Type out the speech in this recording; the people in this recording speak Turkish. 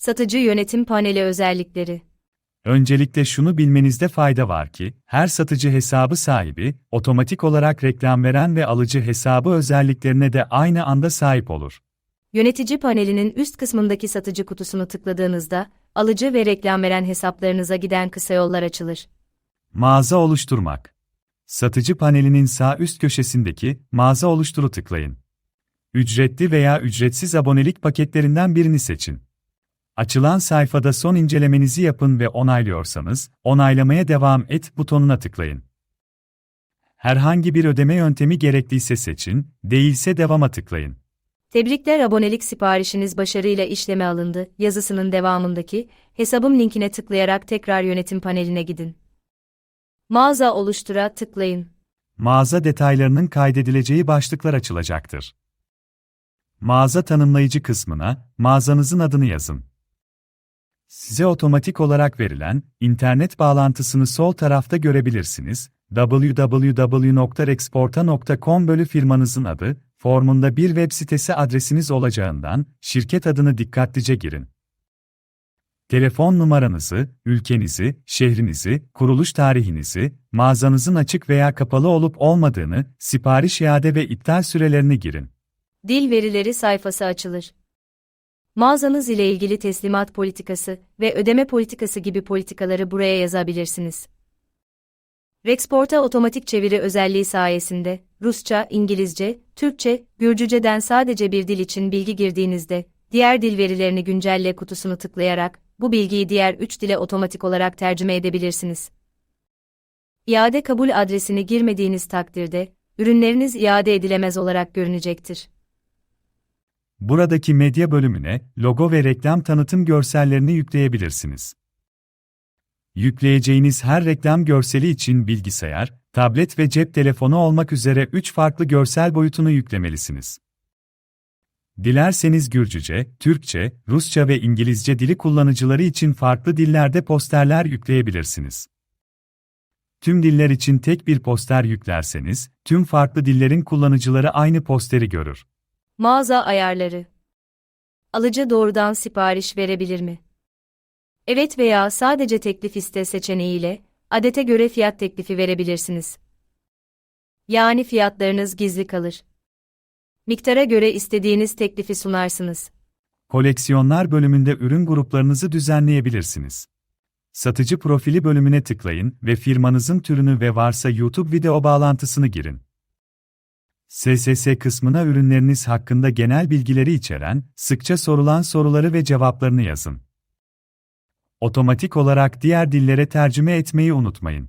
Satıcı yönetim paneli özellikleri. Öncelikle şunu bilmenizde fayda var ki, her satıcı hesabı sahibi, otomatik olarak reklam veren ve alıcı hesabı özelliklerine de aynı anda sahip olur. Yönetici panelinin üst kısmındaki satıcı kutusunu tıkladığınızda, alıcı ve reklam veren hesaplarınıza giden kısa yollar açılır. Mağaza oluşturmak. Satıcı panelinin sağ üst köşesindeki Mağaza oluşturu tıklayın. Ücretli veya ücretsiz abonelik paketlerinden birini seçin. Açılan sayfada son incelemenizi yapın ve onaylıyorsanız, onaylamaya devam et butonuna tıklayın. Herhangi bir ödeme yöntemi gerekliyse seçin, değilse devama tıklayın. Tebrikler abonelik siparişiniz başarıyla işleme alındı yazısının devamındaki hesabım linkine tıklayarak tekrar yönetim paneline gidin. Mağaza oluştura tıklayın. Mağaza detaylarının kaydedileceği başlıklar açılacaktır. Mağaza tanımlayıcı kısmına mağazanızın adını yazın. Size otomatik olarak verilen internet bağlantısını sol tarafta görebilirsiniz. www.rexporta.com bölü firmanızın adı, formunda bir web sitesi adresiniz olacağından şirket adını dikkatlice girin. Telefon numaranızı, ülkenizi, şehrinizi, kuruluş tarihinizi, mağazanızın açık veya kapalı olup olmadığını, sipariş iade ve iptal sürelerini girin. Dil verileri sayfası açılır. Mağazanız ile ilgili teslimat politikası ve ödeme politikası gibi politikaları buraya yazabilirsiniz. Rexport'a otomatik çeviri özelliği sayesinde Rusça, İngilizce, Türkçe, Gürcüce'den sadece bir dil için bilgi girdiğinizde, diğer dil verilerini güncelle kutusunu tıklayarak bu bilgiyi diğer 3 dile otomatik olarak tercüme edebilirsiniz. İade kabul adresini girmediğiniz takdirde, ürünleriniz iade edilemez olarak görünecektir. Buradaki medya bölümüne logo ve reklam tanıtım görsellerini yükleyebilirsiniz. Yükleyeceğiniz her reklam görseli için bilgisayar, tablet ve cep telefonu olmak üzere 3 farklı görsel boyutunu yüklemelisiniz. Dilerseniz Gürcüce, Türkçe, Rusça ve İngilizce dili kullanıcıları için farklı dillerde posterler yükleyebilirsiniz. Tüm diller için tek bir poster yüklerseniz, tüm farklı dillerin kullanıcıları aynı posteri görür. Mağaza ayarları. Alıcı doğrudan sipariş verebilir mi? Evet veya sadece teklif iste seçeneğiyle adete göre fiyat teklifi verebilirsiniz. Yani fiyatlarınız gizli kalır. Miktara göre istediğiniz teklifi sunarsınız. Koleksiyonlar bölümünde ürün gruplarınızı düzenleyebilirsiniz. Satıcı profili bölümüne tıklayın ve firmanızın türünü ve varsa YouTube video bağlantısını girin. SSS kısmına ürünleriniz hakkında genel bilgileri içeren, sıkça sorulan soruları ve cevaplarını yazın. Otomatik olarak diğer dillere tercüme etmeyi unutmayın.